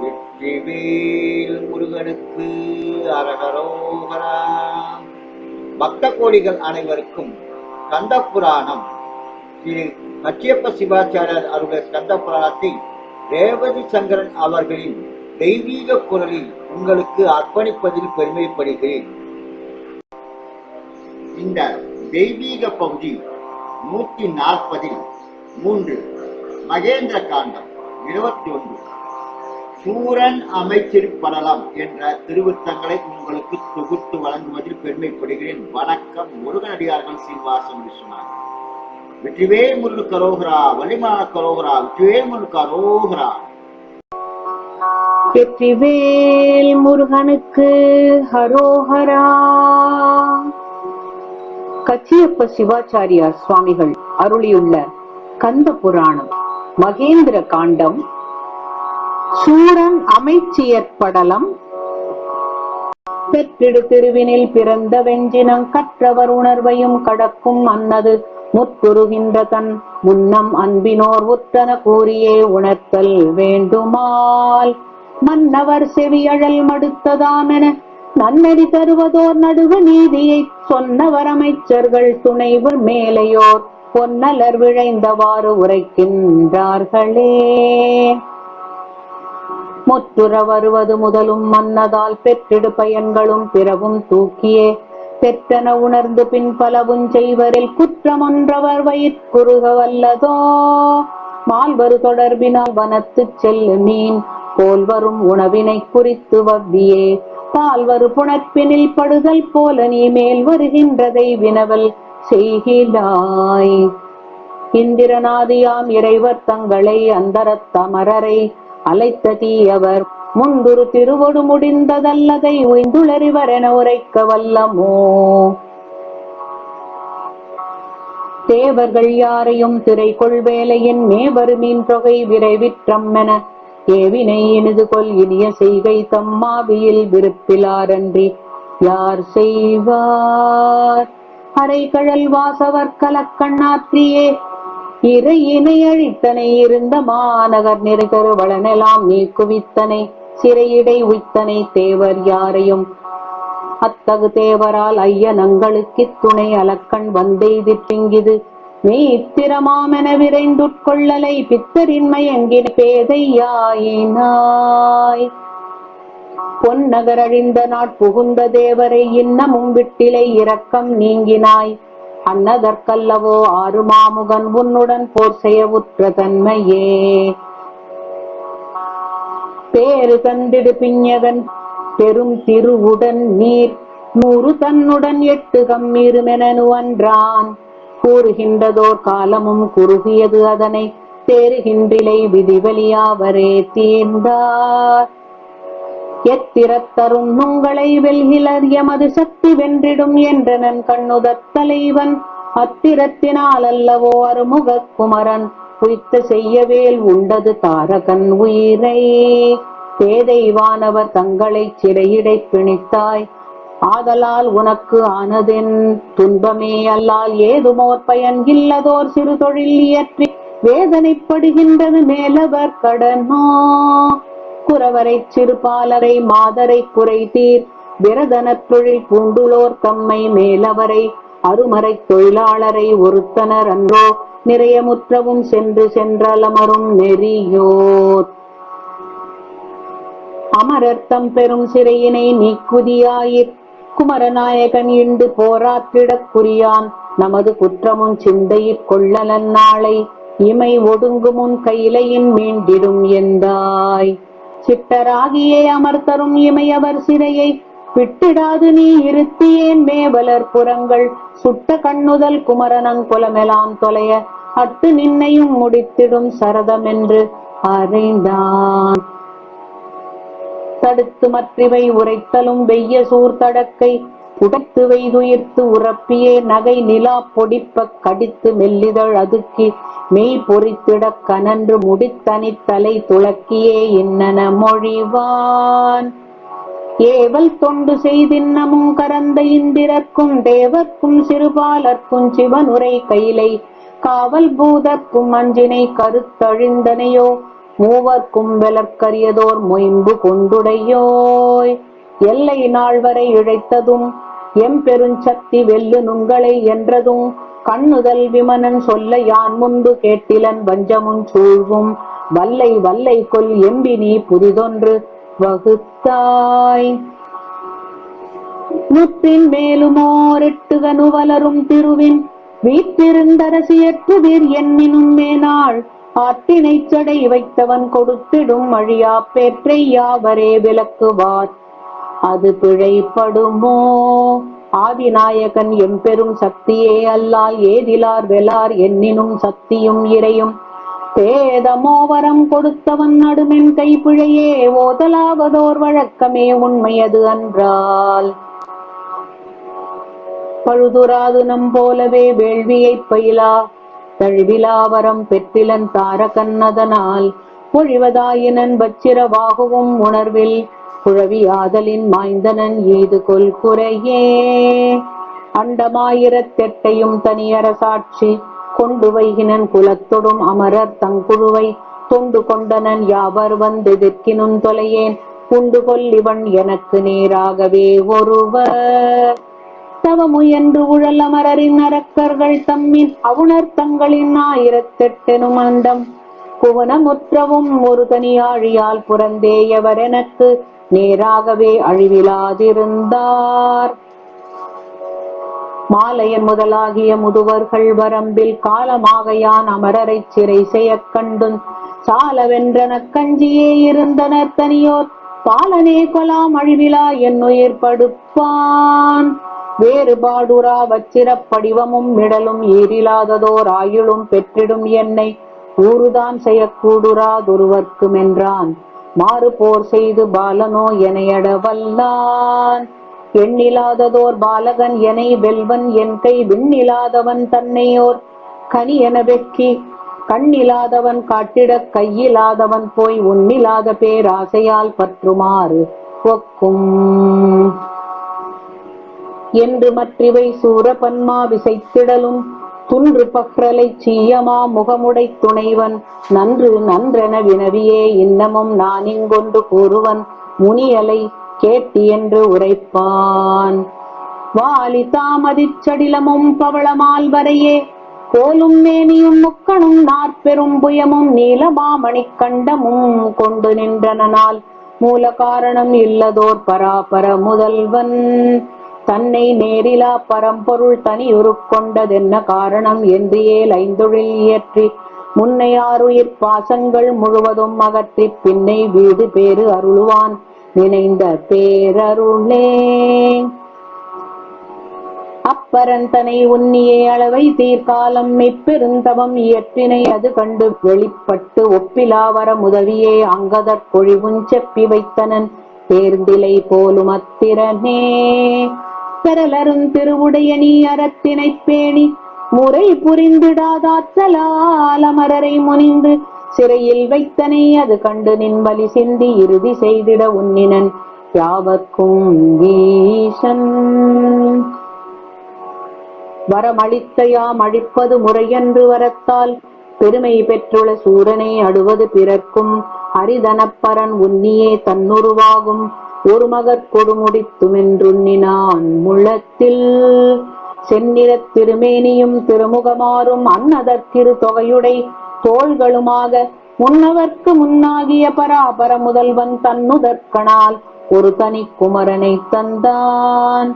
வெற்றிவேல் முருகனுக்கு அரகரோகரா. பக்த கோடிகள் அனைவருக்கும் கந்த புராணம் திரு கச்சியப்ப சிவாச்சாரியர் அருடைய கந்த புராணத்தை ரேவதி சங்கரன் அவர்களின் தெய்வீக குரலில் உங்களுக்கு அர்ப்பணிப்பதில் பெருமைப்படுகிறேன். இந்த தெய்வீக பகுதி நூத்தி நாற்பதில் மூன்று மகேந்திர காண்டம் இருபத்தி ஒன்று. சூரன் அமைச்சிருப்படலாம் என்ற திருவுத்தங்களை உங்களுக்கு தொகுத்து வழங்குவதில் பெருமைப்படுகிறேன். வணக்கம் முருகனடியார்கள் சீனிவாசன் விஸ்வநாத் வெற்றிவேல் முருகு கரோகரா வள்ளிமான கரோகரா வெற்றிவேல் முருகு கரோகரா. வெற்றிவேல் முருகனுக்கு ஹரோஹரா. கச்சியப்ப சிவாச்சாரியார் சுவாமிகள் அருளியுள்ள கந்த புராணம் மகேந்திர காண்டம் சூரன் அமைச்சியற்படலம். பெற்றிடு திருவினில் பிறந்த வெஞ்சினம் கற்றவர் உணர்வையும் கடக்கும் அன்னது முத்துருகின்ற தன் முன்னம் அன்பினோர் உத்தன கூறியே உணர்த்தல் வேண்டுமால். மன்னவர் செவியழல் மடுத்ததாமென நன்னடி தருவதோர் நடுவ நீதியை சொன்னவர் அமைச்சர்கள் துணைவர் மேலையோர். பொன்னலர் விழைந்தவாறு உரைக்கின்றார்களே. முத்துற வருவது முதலும் மன்னதால் பெற்றிடு பயன்களும் பிறவும் தூக்கியே. பெற்றன உணர்ந்து பின் பலவும் செய்வரில் குற்றமொன்றவர் வயிற்குறுக வல்லதோ? மால்வரு தொடர்பினால் வனத்து செல்லு மீன் போல் வரும் உணவினை குறித்து வவ்வியே. பால்வரு புணர்ப்பினில் படுதல் போல நீ மேல் வருகின்றதை வினவல் செய்கிறாய். இந்திரநாதியாம் இறைவர் தங்களை அந்தரத் தமரரை அழைத்த முந்துரு திருவொடு முடிந்ததல்லதை உய்ந்துளறிவர் என உரைக்க வல்லமோ? தேவர்கள் யாரையும் திரை கொள்வேலையின் மேவரு மீன் தொகை விரைவிற்றம்மென ஏவினை இனிது கொல் இனிய செய்கை தம்மாவியில் விருப்பிலாரன்றி யார் செய்வார்? அரைக்கழல் வாசவர் கலக்கண்ணாற்றியே இறையினை அழித்தனை இருந்த மாநகர் நிறைதரு நீக்குவித்தனை சிறையிடை உய்த்தனை தேவர் யாரையும்? அத்தகு தேவரால் ஐயனங்களுக்கு துணை அலக்கண் வந்தெய்திட்டிங்கிது. மெய்த்திரமாமென விரைந்துட்கொள்ளலை பித்தரின்மை என்கிற பேதையாயினாய். பொன்னகர் அழிந்த நாட்புகுந்த தேவரை இன்னமும் விட்டிலை இரக்கம் நீங்கினாய். அன்னதற்கல்லவோ ஆறு மாமுகன் உன்னுடன் போர் செய்ய உற்ற தன்மையே பேரு தந்திடு பிஞ்சதன் பெரும் திருவுடன் நீர் நூறு தன்னுடன் எட்டு கம்மீருமெனு அன்றான் கூறுகின்றதோர் காலமும் குறுகியது அதனை தேறுகின்றிலை விதிவலியாவரே தீர்ந்தார். எத்திரத்தரும் நுங்களை வெல்கிலர் எமது சக்தி வென்றிடும் என்றனன் கண்ணுதத் தலைவன். அத்திரத்தினால் அல்லவோ அருமுக குமரன். உய்த்த செய்யவேல் உண்டது தாரகன் உயிரை. பேதைவானவர் தங்களை சிறையிடை பிணித்தாய். ஆதலால் உனக்கு ஆனதென். துன்பமே அல்லால் ஏதுமோர் பயன் இல்லதோர் சிறு தொழில் இயற்றி. வேதனைப்படுகின்றது மேலவர் கடனோ. குறவரை சிறுபாலரை மாதரை குறை தீர் விரதனத் தொழில் பூண்டுளோர் தம்மை மேலவரை அருமறை தொழிலாளரை ஒருத்தனர் அன்றோ. நிறைய முற்றவும் சென்று சென்றலமரும் நெறியோர். அமரர்த்தம் பெரும் சிறையினை நீக்குதியாயிற் குமரநாயகன் இண்டு போராற்றிடக் குறியான். நமது குற்றமும் சிந்தையிற் கொள்ளலன் நாளை. இமை ஒடுங்குமுன் கையிலையின் மீண்டிடும் எந்தாய் சிட்டராகியே அமர்த்தரும் இமையவர் சிறையை விட்டிடாது நீ இருத்தியேன் மேவலர் புறங்கள். சுட்ட கண்ணுதல் குமரனங் குலமெலாம் தொலைய அட்டு நின்னையும் முடித்திடும் சரதமென்று அறைந்தான். தடுத்து மற்றிவை உரைத்தலும் வெய்ய சூர்தடக்கை உடைத்து வைதுயிர்த்து உறப்பியே நகை நிலா பொடிப்பக் கடித்து மெல்லிதழ் அதுக்கி மெய் பொறித்திடக் கனன்று முடித்தனி தலை துளக்கியே இன்னன மொழிவான். ஏவல் தொண்டு செய்தின்னமும் கரந்த இந்திரர்க்கும் தேவர்க்கும் சிறுபாலர்க்கும் சிவனுரை கைலை காவல் பூதர்க்கும் அஞ்சினை கருத்தழிந்தனையோ மூவர்க்கும் வெலற்கரியதோர் மொயம்பு கொண்டுடையோய். எல்லை நாள் வரை இழைத்ததும் எம் பெருஞ்சக்தி வெல்லு நுங்களை என்றதும் கண்ணுதல் விமனன் சொல்ல யான் முன்பு கேட்டிலன் வஞ்சமும் சூழ்வும். வல்லை வல்லை கொல் எம்பி நீ புதிதொன்று வகுத்தாய். முத்தின் மேலுமோரெட்டுகனு வளரும் திருவின். வீட்டிருந்தரசியற்றுதிர் எண்ணினும் மேனாள். ஆட்டினைச் சடை வைத்தவன் கொடுத்திடும் அழியா பேற்றை யாவரே விளக்குவார். அது பிழைப்படுமோ? ஆதிநாயகன் எம்பெரும் சக்தியே அல்லால் ஏதிலார் வெலார் எண்ணினும் சக்தியும் இறையும். பேதமோவரம் கொடுத்தவன் நடுமென் கைப்பிழையே ஓதலாவதோர் வழக்கமே உண்மையது அன்றால். பழுதுராது நம் போலவே வேள்வியைப் பயிலா தழுவிலாவரம் பெற்றிலன் தாரகன்னதனால் பொழிவதாயினன் பச்சிரவாகவும் உணர்வில் குழவி ஆதலின் மாய்ந்தனன் ஈது கொல் குறையே? அண்டமாயிரத்தெட்டையும் தனியரசாட்சி கொண்டு வைகினன் குலத்தொடும் அமரர் தங்குழுவை தொண்டு கொண்டனன் யாவர் வந்தெதிர்க்கினும் தொலையேன்? உண்டு கொல்லிவன் எனக்கு நேராகவே ஒருவர். தவமுயன்று உழல் அமரரின் அரக்கர்கள் தம்மின் அவுணர் தங்களின் ஆயிரத்தெட்டெனும் அண்டம். புவனமுற்றவும் ஒரு தனியாழியால் புறந்தேயவர் எனக்கு நேராகவே அழிவிலாதிருந்தார். மாலையன் முதலாகிய முதுவர்கள் வரம்பில் காலமாகையான் அமரரைச் சிறை செய்ய கண்டும் சாலவென்றன கஞ்சியே இருந்தனர் தனியோர். பாலனே கொலாம் அழிவிலா என் உயிர் படுப்பான். வேறுபாடுரா வச்சிரப் படிவமும் மிடலும் ஏறிலாததோர் ஆயுளும் பெற்றிடும் என்னை ஊறுதான் செய்யக்கூடுராதொருவர்க்கும் என்றான் மாறு போர் செய்து பாலனோ எனையட வல்லான். எண்ணிலாததோர் பாலகன் எனை வெல்வன் என் கை விண்ணிலாதவன் தன்னையோர். கனி என வெக்கி கண்ணிலாதவன் காட்டிடக் கையிலாதவன் போய் உன்னிலாத பேராசையால் பற்றுமாறு ஒக்கும். என்று மற்றிவை சூரபன்மா விசைத்திடலும் துன்று பக்ரலை சீயமா முகமுடை துணைவன். நன்று நன்றென வினவியே இன்னமும் நான் இங்கொன்று கூறுவன். முனியலை கேட்டி என்று உரைப்பான். வாலி தாமதிச்சடிலமும் பவளமால் வரையே. கோலும் மேனியும் முக்கணும் நாற்பெரும் புயமும் நீலமாமணி கண்டமும் கொண்டு நின்றனால் மூல காரணம் இல்லதோர் பராபர முதல்வன் தன்னை நேரிலா பரம்பொருள் தனியுரு கொண்டதென்ன காரணம்? என்று ஏல் ஐந்தொழில் இயற்றி முன்னையாருயிர் பாசங்கள் முழுவதும் அகற்றி பின்னை வீடு பேறு அருளுவான் நினைந்த பேரருளே. அப்பரந்தனை உன்னியே அளவை தீர்க்காலம் இப்பெருந்தவம் இயற்றினை அது கண்டு வெளிப்பட்டு ஒப்பிலாவர முதவியே அங்கதற் பொழிவுஞ் செப்பி வைத்தனன் தேர்ந்திலை போலும் அத்திரனே பெறலரும் திருவுடையணி அறத்தினை அறத்தினைப் பேணி முறை புரிந்திடாதாற்றலால் அமரரை முனிந்து சிறையில் வைத்தனை அது கண்டு நின்பலி சிந்தி இறுதி செய்திட உன்னினன் யாவர்க்கும் ஈசன். வரமளித்த யாம் அழிப்பது முறையன்று வரத்தால் பெருமை பெற்றுள்ள சூரனை அடுவது பிறர்க்கும் அரிதனப்பரன் உன்னியே தன்னுருவாகும். ஒரு மகற் கொடுமுடித்துமென்றுண்ணினான் முள்ளத்தில். செந்நிறத் திருமேனியும் திருமுகமாறும் அன்னதற்கிரு தொகையுடை தோள்களுமாக முன்னவர்க்கு முன்னாகிய பராபர முதல்வன் தன்னுதற்கனால் ஒரு தனி குமரனை தந்தான்.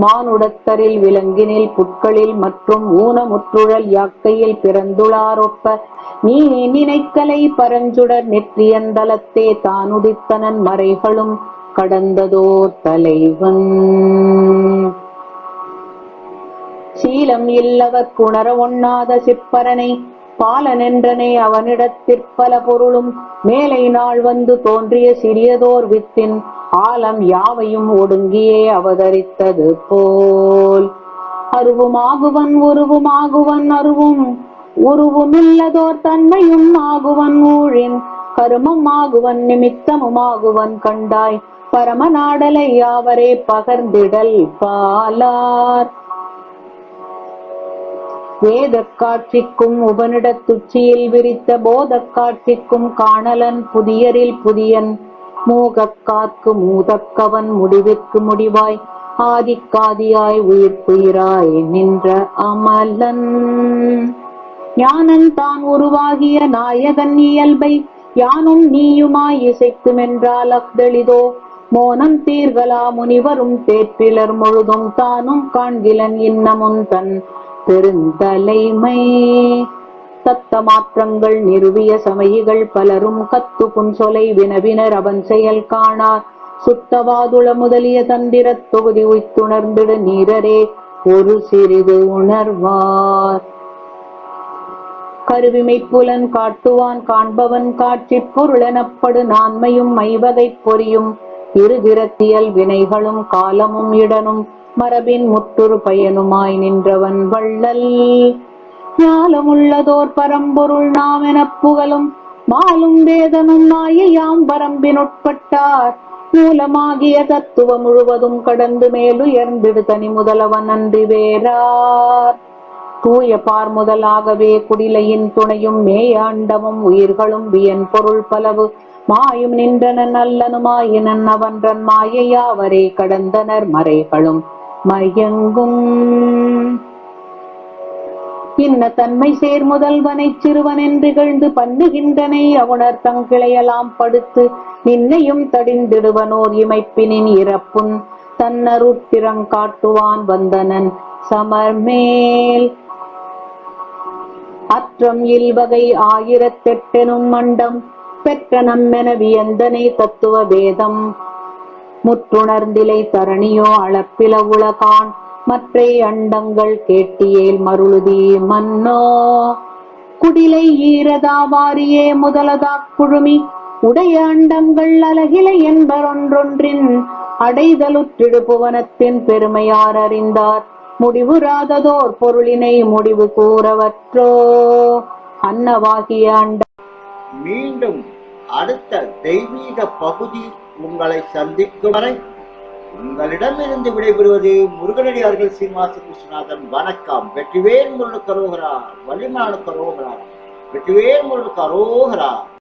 மானுடத்தரில் விலங்கினில் புட்களில் மற்றும் ஊனமுற்றுழல் யாக்கையில் பிறந்துளாரொப்ப நீ நினைக்கலை பரஞ்சுடர் நெற்றியந்தலத்தே தானுதித்தனன் மறைகளும் கடந்ததோர் தலைவன். சீலம் இல்லவர் குணர ஒண்ணாத சிற்பரனை பாலனென்றனை அவனிடத்திற்பல பொருளும் மேலை நாள் வந்து தோன்றிய சிறியதோர் வித்தின் ஆலம் யாவையும் ஒடுங்கியே அவதரித்தது போல். அருவுமாகுவன் உருவுமாகுவன் அருவும் உருவுமில்லதோர் தன்மையும் ஆகுவன் ஊழின் கருமம் ஆகுவன் நிமித்தமுமாகுவன் கண்டாய். பரமநாடலை யாவரே பகர்ந்திடல் பாலார். வேத காட்சிக்கும் உபனிடத்துச்சியில் விரித்த போத காட்சிக்கும் காணலன் புதியரில் புதியன். மூகக்காக்கு மூதக்கவன் முடிவிற்கு முடிவாய். ஆதிக்காதியாய் உயிர்க்குயிராய் நின்ற அமலன். ஞானன் தான் உருவாகிய நாயகன் இயல்பை யானும் நீயுமாய் இசைத்துமென்றால் அஃதெளிதோ? மோனம் தீர்களா முனிவரும் தேற்றிலர் முழுதும் தானும் காண்கிலன் இன்னமும் தன் பெருந்தலைமை. தத்த மாற்றங்கள் நிறுவிய சமயிகள் பலரும் கத்து புன்சொலை வினவினர் அவன் செயல் காணார். சுத்தவாதுள முதலிய தந்திரத் தொகுதி உய்த்துணர்ந்திட நீரரே ஒரு சிறிது உணர்வார். கருவிமை புலன் காட்டுவான் காண்பவன் காட்சி பொருளெனப்படு நான்மையும் மைவகைப் பொறியும். இருதிரத்தியல் வினைகளும் காலமும் இடனும் மரபின் முற்றுரு பயனுமாய் நின்றவன் வள்ளல். ஞாலமுள்ளதோர் பரம்பொருள் நாம் எனப் புகழும் மாலும் வேதனும் மாயையாம் பரம்பினுட்பட்டார் மூலமாகிய தத்துவம் முழுவதும் கடந்து மேலுயர்ந்திடு தனி முதலவன் அன்றி வேறார். தூய பார் முதலாகவே குடிலையின் துணையும் மேய அண்டமும் உயிர்களும் வியன் பொருள் பலவு. மாயும் நின்றனன் அல்லனுமாயினன் அவன்றன் மாயையாவரே கடந்தனர் மறைகளும். மயங்கும். இன்ன தன்மை சேர் முதல்வனை சிறுவன் என்றிகழ்ந்து பண்ணுகின்றனை அவுணர் தங்கிளையலாம் படுத்து நின்னையும் தடிந்திடுவனோர் இமைப்பினின் இறப்புன். தன்னருட்பிறங்காட்டுவான் வந்தனன் சமர்மேல் அற்றம் இல்வகை ஆயிரத்தெட்டெனும் மண்டம் பெற்ற நம்மென வியந்தனை தத்துவ வேதம்? முற்றுணர்ந்திலை தரணியோ அளப்பில உலகான் மற்றை அண்டங்கள் கேட்டியேல் மருளுதி மன்னோ. குடிலை ஈரதாவாரியே முதலதாக் குழுமி உடைய அண்டங்கள் அலகிலை என்பரொன்றொன்றின் அடைதலுற்றிடு புவனத்தின் பெருமையார் அறிந்தார். முடிவுறாததோர் பொருளினை முடிவு கூறவற்றோ? அன்னவாகிய அண்ட மீண்டும் அடுத்த தெய்வீக பகுதி உங்களை சந்திக்கும் வரை உங்களிடமிருந்து விடைபெறுவது முருகனடியார்கள் சீனிவாச கிருஷ்ணநாதன். வணக்கம். வெற்றிவேல் முருகன் கரோகரா வலிமான கரோகரா வெற்றிவேல் முருகன் கரோகரா